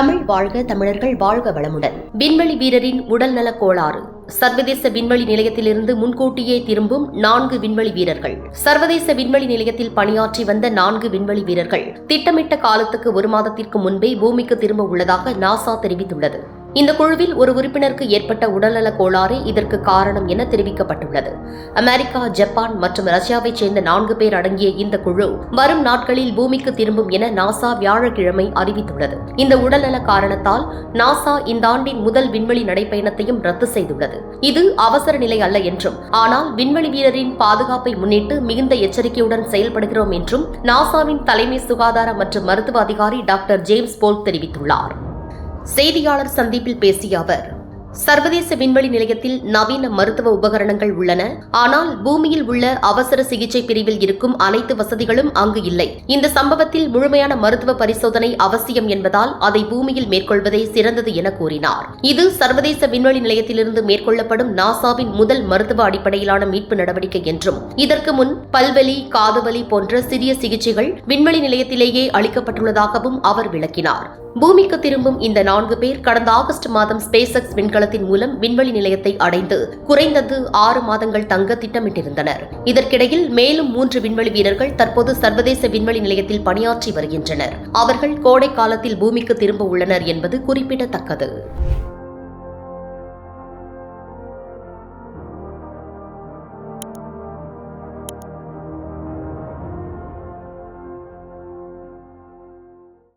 வாழ்க தமிழர்கள் வாழ்க வளமுடன். விண்வெளி வீரரின் உடல் நலக் கோளாறு. சர்வதேச விண்வெளி நிலையத்திலிருந்து முன்கூட்டியே திரும்பும் நான்கு விண்வெளி வீரர்கள். சர்வதேச விண்வெளி நிலையத்தில் பணியாற்றி வந்த நான்கு விண்வெளி வீரர்கள். திட்டமிட்ட காலத்துக்கு ஒரு மாதத்திற்கு முன்பே பூமிக்கு திரும்ப உள்ளதாக நாசா தெரிவித்துள்ளது. இந்த குழுவில் ஒரு உறுப்பினருக்கு ஏற்பட்ட உடல்நலக் கோளாறு இதற்கு காரணம் என தெரிவிக்கப்பட்டுள்ளது. அமெரிக்கா ஜப்பான் மற்றும் ரஷ்யாவைச் சேர்ந்த நான்கு பேர் அடங்கிய இந்த குழு வரும் நாட்களில் பூமிக்கு திரும்பும் என நாசா வியாழக்கிழமை அறிவித்துள்ளது. இந்த உடல்நல காரணத்தால் நாசா இந்த ஆண்டின் முதல் விண்வெளி நடைப்பயணத்தையும் ரத்து செய்துள்ளது. இது அவசர நிலை அல்ல என்றும் ஆனால் விண்வெளி வீரரின் பாதுகாப்பை முன்னிட்டு மிகுந்த எச்சரிக்கையுடன் செயல்படுகிறோம் என்றும் நாசாவின் தலைமை சுகாதார மற்றும் மருத்துவ அதிகாரி டாக்டர் ஜேம்ஸ் போல் தெரிவித்துள்ளார். செய்தியாளர் சந்திப்பில் பேசிய அவர் சர்வதேச விண்வெளி நிலையத்தில் நவீன மருத்துவ உபகரணங்கள் உள்ளன. ஆனால் பூமியில் உள்ள அவசர சிகிச்சை பிரிவில் இருக்கும் அனைத்து வசதிகளும் அங்கு இல்லை. இந்த சம்பவத்தில் முழுமையான மருத்துவ பரிசோதனை அவசியம் என்பதால் அதை பூமியில் மேற்கொள்வதே சிறந்தது என கூறினார். இது சர்வதேச விண்வெளி நிலையத்திலிருந்து மேற்கொள்ளப்படும் நாசாவின் முதல் மருத்துவ அடிப்படையிலான மீட்பு நடவடிக்கை என்றும் இதற்கு முன் பல்வலி காதுவலி போன்ற சிறிய சிகிச்சைகள் விண்வெளி நிலையத்திலேயே அளிக்கப்பட்டுள்ளதாகவும் அவர் விளக்கினார். பூமிக்கு திரும்பும் இந்த நான்கு பேர் கடந்த ஆகஸ்ட் மாதம் ஸ்பேஸ் எக்ஸ் விண்கலத்தின் மூலம் விண்வெளி நிலையத்தை அடைந்து குறைந்தது ஆறு மாதங்கள் தங்க திட்டமிட்டிருந்தனர். இதற்கிடையில் மேலும் மூன்று விண்வெளி வீரர்கள் தற்போது சர்வதேச விண்வெளி நிலையத்தில் பணியாற்றி வருகின்றனர். அவர்கள் கோடை காலத்தில் பூமிக்கு திரும்ப உள்ளனர் என்பது குறிப்பிடத்தக்கது.